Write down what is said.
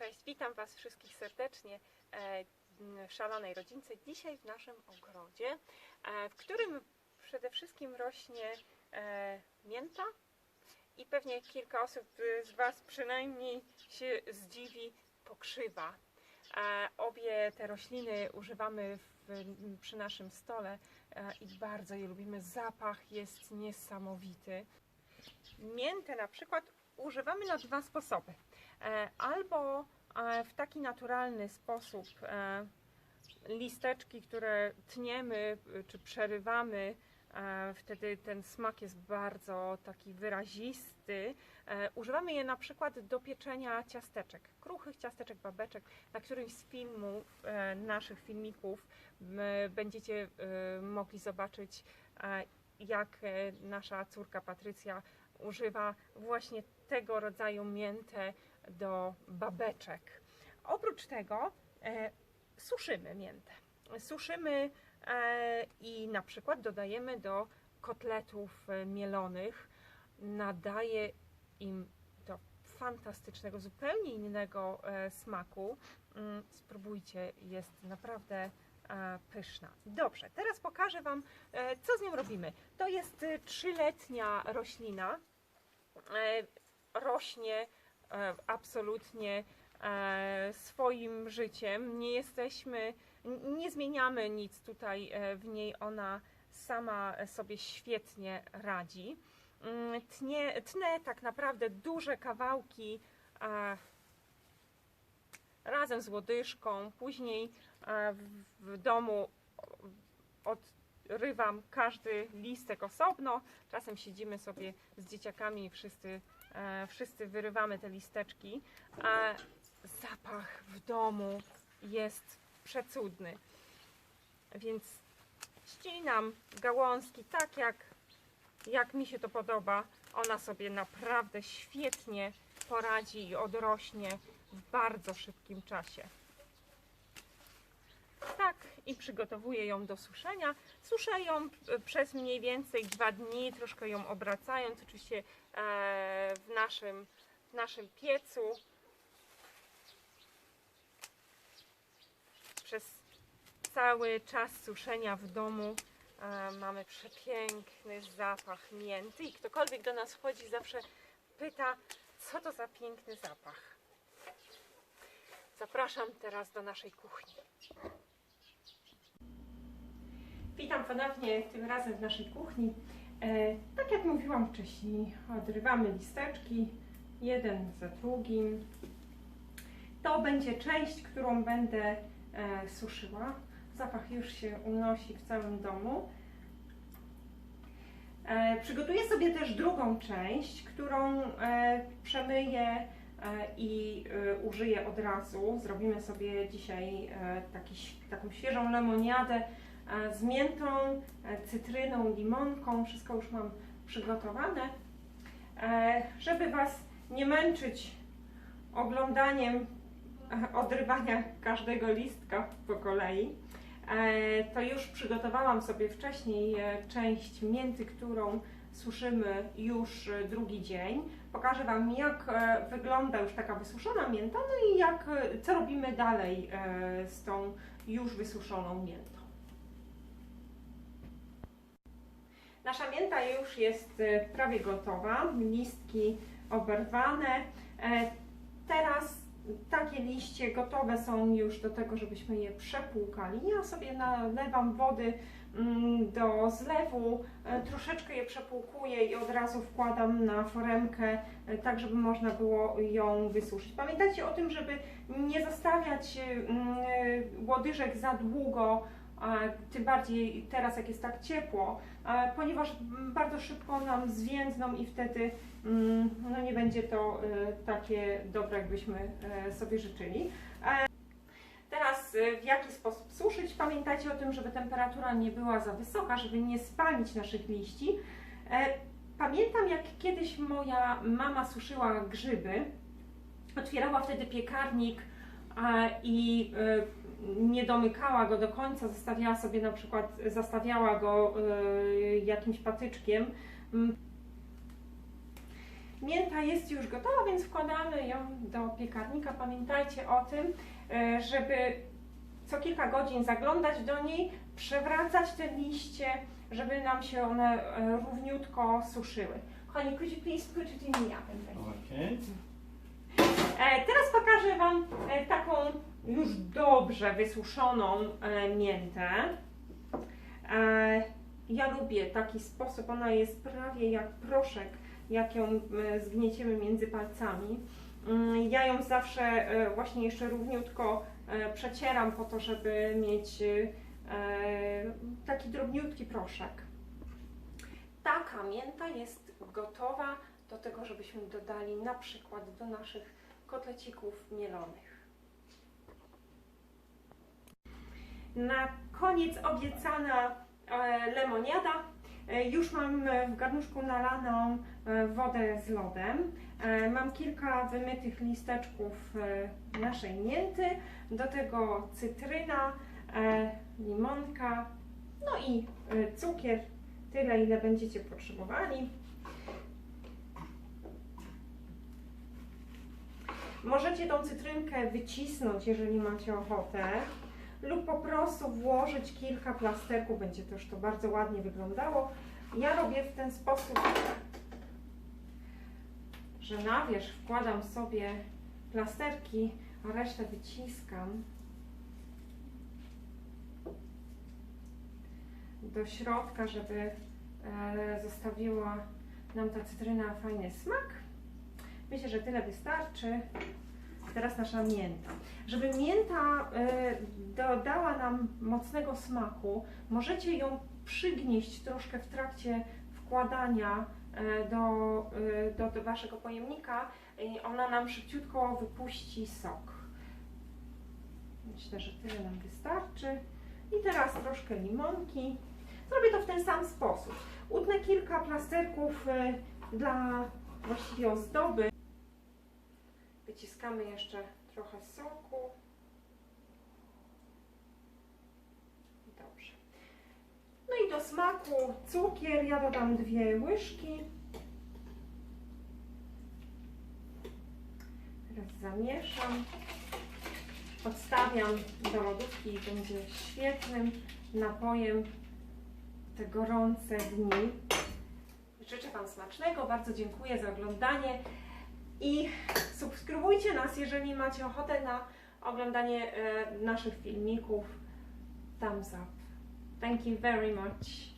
Cześć, witam Was wszystkich serdecznie e, w szalonej rodzince. Dzisiaj w naszym ogrodzie, e, w którym przede wszystkim rośnie e, mięta i pewnie kilka osób z Was przynajmniej się zdziwi pokrzywa. Obie te rośliny używamy w, przy naszym stole i bardzo je lubimy. Zapach jest niesamowity. Miętę na przykład używamy na dwa sposoby. E, Albo e, w taki naturalny sposób e, listeczki, które tniemy czy przerywamy, wtedy ten smak jest bardzo taki wyrazisty. Używamy je na przykład do pieczenia ciasteczek, kruchych ciasteczek, babeczek. Na którymś z filmów, naszych filmików będziecie mogli zobaczyć, jak nasza córka Patrycja używa właśnie tego rodzaju miętę do babeczek. Oprócz tego e, suszymy miętę. Suszymy e, i na przykład dodajemy do kotletów e, mielonych. Nadaje im to fantastycznego, zupełnie innego e, smaku. Mm, Spróbujcie, jest naprawdę e, pyszna. Dobrze, teraz pokażę Wam, e, co z nią robimy. To jest trzyletnia roślina. Rośnie e, absolutnie e, swoim życiem. Nie jesteśmy, nie zmieniamy nic tutaj e, w niej. Ona sama sobie świetnie radzi. Mm, Tnie, tnę tak naprawdę duże kawałki razem z łodyżką. Później w, domu odrywam każdy listek osobno. Czasem siedzimy sobie z dzieciakami i wszyscy, wszyscy wyrywamy te listeczki. A zapach w domu jest przecudny. Więc ścinam gałązki tak jak, jak mi się to podoba. Ona sobie naprawdę świetnie poradzi i odrośnie w bardzo szybkim czasie. Tak, i przygotowuję ją do suszenia. Suszę ją e, przez mniej więcej dwa dni, troszkę ją obracając, oczywiście e, w naszym, w naszym piecu. Przez cały czas suszenia w domu e, mamy przepiękny zapach mięty i ktokolwiek do nas wchodzi zawsze pyta, co to za piękny zapach. Zapraszam teraz do naszej kuchni. Witam ponownie, tym razem w naszej kuchni. E, tak jak mówiłam wcześniej, odrywamy listeczki, jeden za drugim. To będzie część, którą będę e, suszyła. Zapach już się unosi w całym domu. E, przygotuję sobie też drugą część, którą przemyję i użyję od razu. Zrobimy sobie dzisiaj taki, taką świeżą lemoniadę z miętą, e, cytryną, limonką. Wszystko już mam przygotowane. E, Żeby Was nie męczyć oglądaniem e, odrywania każdego listka po kolei, to już przygotowałam sobie wcześniej część mięty, którą suszymy już drugi dzień. Pokażę Wam, jak wygląda już taka wysuszona mięta, no i jak, co robimy dalej z tą już wysuszoną miętą. Nasza mięta już jest e, prawie gotowa, listki oberwane. E, Teraz takie liście gotowe są już do tego, żebyśmy je przepłukali. Ja sobie nalewam wody mm, do zlewu, e, troszeczkę je przepłukuję i od razu wkładam na foremkę, tak żeby można było ją wysuszyć. Pamiętajcie o tym, żeby nie zostawiać mm, łodyżek za długo, tym bardziej teraz jak jest tak ciepło, ponieważ bardzo szybko nam zwięzną i wtedy mm, no nie będzie to e, takie dobre, jakbyśmy e, sobie życzyli. E, Teraz w jaki sposób suszyć? Pamiętajcie o tym, żeby temperatura nie była za wysoka, żeby nie spalić naszych liści. Pamiętam jak kiedyś moja mama suszyła grzyby. Otwierała wtedy piekarnik i nie domykała go do końca, zostawiała sobie na przykład, zastawiała go e, jakimś patyczkiem. Mm. mięta jest już gotowa, więc wkładamy ją do piekarnika. Pamiętajcie o tym, e, żeby co kilka godzin zaglądać do niej, przewracać te liście, żeby nam się one e, równiutko suszyły. Kochani, could you please put it in the oven? Okay. E, teraz pokażę Wam e, taką już dobrze wysuszoną e, miętę. Ja lubię taki sposób, ona jest prawie jak proszek, jak ją zgnieciemy między palcami. Mm, Ja ją zawsze właśnie jeszcze równiutko przecieram po to, żeby mieć taki drobniutki proszek. Taka mięta jest gotowa do tego, żebyśmy dodali na przykład do naszych kotlecików mielonych. Na koniec obiecana e, lemoniada. E, Już mam w garnuszku nalaną e, wodę z lodem. Mam kilka wymytych listeczków naszej mięty. Do tego cytryna, limonka, no i cukier. Tyle, ile będziecie potrzebowali. Możecie tą cytrynkę wycisnąć, jeżeli macie ochotę, lub po prostu włożyć kilka plasterków, będzie też to bardzo ładnie wyglądało. Ja robię w ten sposób, że na wierzch wkładam sobie plasterki, a resztę wyciskam do środka, żeby e, zostawiła nam ta cytryna fajny smak. Myślę, że tyle wystarczy. Teraz nasza mięta. Żeby mięta e, dodała nam mocnego smaku, możecie ją przygnieść troszkę w trakcie wkładania e, do, do, do Waszego pojemnika i ona nam szybciutko wypuści sok. Myślę, że tyle nam wystarczy. I teraz troszkę limonki. Zrobię to w ten sam sposób. Utnę kilka plasterków e, dla właściwie ozdoby. Wyciskamy jeszcze trochę soku. Dobrze. No i do smaku cukier. Ja dodam dwie łyżki. Teraz zamieszam. Odstawiam do lodówki i będzie świetnym napojem te gorące dni. Życzę Wam smacznego, bardzo dziękuję za oglądanie i subskrybujcie nas, jeżeli macie ochotę na oglądanie e, naszych filmików. Thumbs up. Thank you very much.